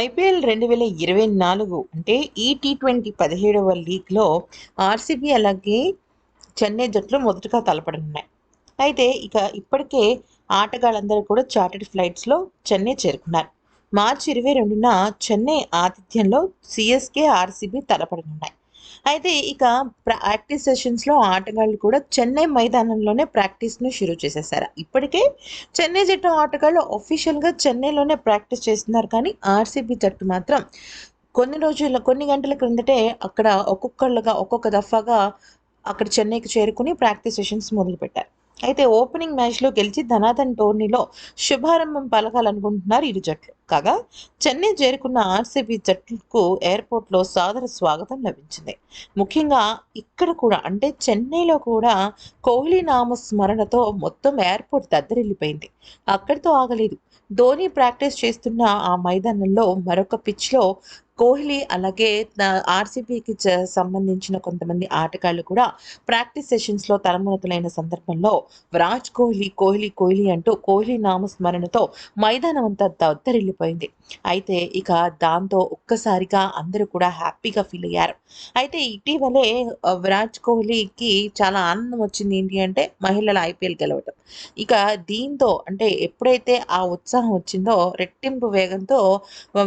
IPL రెండు వేల ఇరవై నాలుగు అంటే ఈ టీ ట్వంటీ పదిహేడవ లీగ్లో ఆర్సీబీ అలాగే చెన్నై జట్లు మొదటగా తలపడనున్నాయి. అయితే ఇక ఇప్పటికే ఆటగాళ్ళందరూ కూడా చార్టెడ్ ఫ్లైట్స్లో చెన్నై చేరుకున్నారు. మార్చి ఇరవై రెండున చెన్నై ఆతిథ్యంలో సిఎస్కే ఆర్సీబీ తలపడనున్నాయి. అయితే ఇక ప్రాక్టీస్ సెషన్స్లో ఆటగాళ్ళు కూడా చెన్నై మైదానంలోనే ప్రాక్టీస్ను షురూ చేసేసారు. ఇప్పటికే చెన్నై జట్టు ఆటగాళ్ళు ఒఫీషియల్గా చెన్నైలోనే ప్రాక్టీస్ చేస్తున్నారు. కానీ ఆర్సీబీ జట్టు మాత్రం కొన్ని రోజుల కొన్ని గంటల క్రిందటే అక్కడ ఒక్కొక్కళ్ళుగా ఒక్కొక్క దఫాగా అక్కడ చెన్నైకి చేరుకుని ప్రాక్టీస్ సెషన్స్ మొదలుపెట్టారు. అయితే ఓపెనింగ్ మ్యాచ్లో గెలిచి ధనాధన్ టోర్నీలో శుభారంభం పలకాలనుకుంటున్నారు ఇరు జట్లు. కాగా చెన్నై చేరుకున్న ఆర్సీబీ జట్టుకు ఎయిర్పోర్ట్లో సాదర స్వాగతం లభించింది. ముఖ్యంగా ఇక్కడ కూడా అంటే చెన్నైలో కూడా కోహ్లీ నామస్మరణతో మొత్తం ఎయిర్పోర్ట్ దద్దరిల్లిపోయింది. అక్కడితో ఆగలేదు. ధోని ప్రాక్టీస్ చేస్తున్న ఆ మైదానంలో మరొక పిచ్లో కోహ్లీ అలాగే ఆర్సీబీకి సంబంధించిన కొంతమంది ఆటగాళ్ళు కూడా ప్రాక్టీస్ సెషన్స్లో తలమునకలైన సందర్భంలో విరాట్ కోహ్లీ కోహ్లీ కోహ్లీ అంటూ కోహ్లీ నామస్మరణతో మైదానం అంతా దద్దరిల్లిపోయింది అయితే ఇక దాంతో ఒక్కసారిగా అందరూ కూడా హ్యాపీగా ఫీల్ అయ్యారు. అయితే ఇటీవలే విరాట్ కోహ్లీకి చాలా ఆనందం వచ్చింది ఏంటి అంటే మహిళల ఐపీఎల్ గెలవటం. ఇక దీంతో అంటే ఎప్పుడైతే ఆ ఉత్సాహం వచ్చిందో రెట్టింపు వేగంతో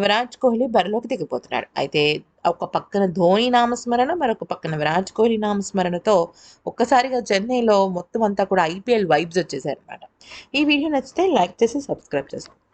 విరాట్ కోహ్లీ బరిలోకి దిగిపోతున్నాడు. అయితే ఒక పక్కన ధోని నామస్మరణ మరొక పక్కన విరాట్ కోహ్లీ నామస్మరణతో ఒక్కసారిగా చెన్నైలో మొత్తం అంతా కూడా ఐపీఎల్ వైబ్స్ వచ్చేసాయి అనమాట ఈ వీడియో నచ్చితే లైక్ చేసి సబ్స్క్రైబ్ చేసుకోండి.